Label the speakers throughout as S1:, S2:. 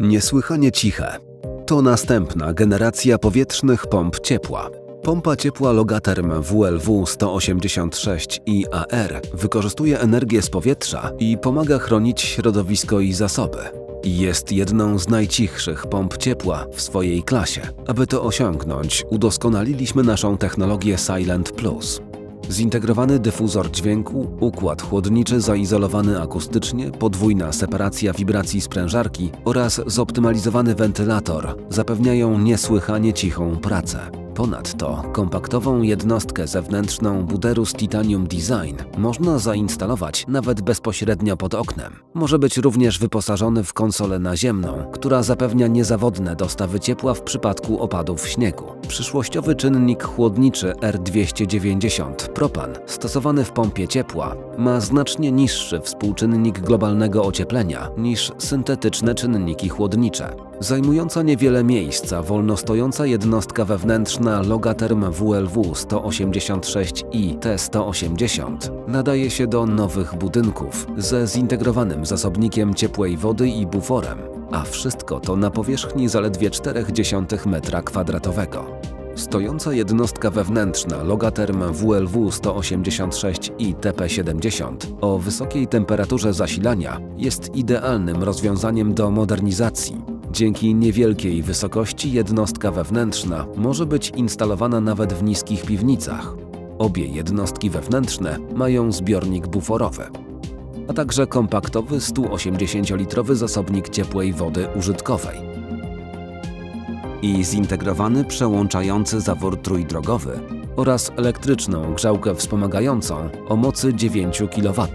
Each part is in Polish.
S1: Niesłychanie ciche. To następna generacja powietrznych pomp ciepła. Pompa ciepła Logaterm WLW 186 IAR wykorzystuje energię z powietrza i pomaga chronić środowisko i zasoby. Jest jedną z najcichszych pomp ciepła w swojej klasie. Aby to osiągnąć, udoskonaliliśmy naszą technologię Silent Plus. Zintegrowany dyfuzor dźwięku, układ chłodniczy zaizolowany akustycznie, podwójna separacja wibracji sprężarki oraz zoptymalizowany wentylator zapewniają niesłychanie cichą pracę. Ponadto kompaktową jednostkę zewnętrzną Buderus Titanium Design można zainstalować nawet bezpośrednio pod oknem. Może być również wyposażony w konsolę naziemną, która zapewnia niezawodne dostawy ciepła w przypadku opadów śniegu. Przyszłościowy czynnik chłodniczy R290 propan stosowany w pompie ciepła ma znacznie niższy współczynnik globalnego ocieplenia niż syntetyczne czynniki chłodnicze. Zajmująca niewiele miejsca wolnostojąca jednostka wewnętrzna Logaterm WLW 186 i T180 nadaje się do nowych budynków ze zintegrowanym zasobnikiem ciepłej wody i buforem, a wszystko to na powierzchni zaledwie 0,4 m2. Stojąca jednostka wewnętrzna Logaterm WLW 186 i TP70 o wysokiej temperaturze zasilania jest idealnym rozwiązaniem do modernizacji. Dzięki niewielkiej wysokości jednostka wewnętrzna może być instalowana nawet w niskich piwnicach. Obie jednostki wewnętrzne mają zbiornik buforowy, a także kompaktowy 180-litrowy zasobnik ciepłej wody użytkowej i zintegrowany przełączający zawór trójdrogowy oraz elektryczną grzałkę wspomagającą o mocy 9 kW.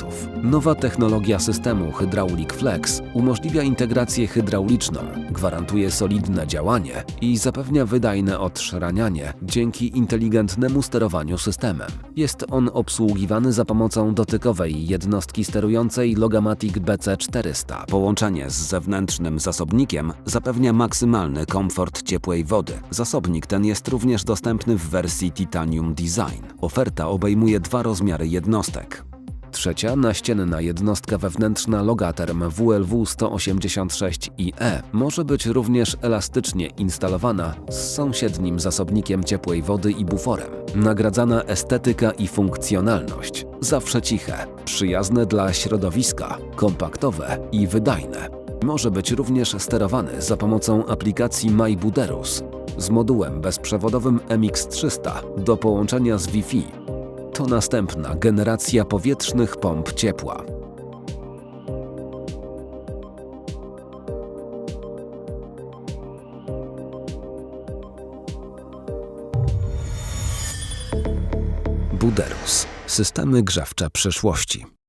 S1: Nowa technologia systemu Hydraulic Flex umożliwia integrację hydrauliczną, gwarantuje solidne działanie i zapewnia wydajne odszranianie dzięki inteligentnemu sterowaniu systemem. Jest on obsługiwany za pomocą dotykowej jednostki sterującej Logamatic BC400. Połączenie z zewnętrznym zasobnikiem zapewnia maksymalny komfort ciepłej wody. Zasobnik ten jest również dostępny w wersji Titanium Design. Oferta obejmuje dwa rozmiary jednostek. Trzecia naścienna jednostka wewnętrzna Logaterm WLW 186IE może być również elastycznie instalowana z sąsiednim zasobnikiem ciepłej wody i buforem. Nagradzana estetyka i funkcjonalność. Zawsze ciche, przyjazne dla środowiska, kompaktowe i wydajne. Może być również sterowany za pomocą aplikacji MyBuderus z modułem bezprzewodowym MX300 do połączenia z Wi-Fi. To następna generacja powietrznych pomp ciepła. Buderus. Systemy grzewcze przyszłości.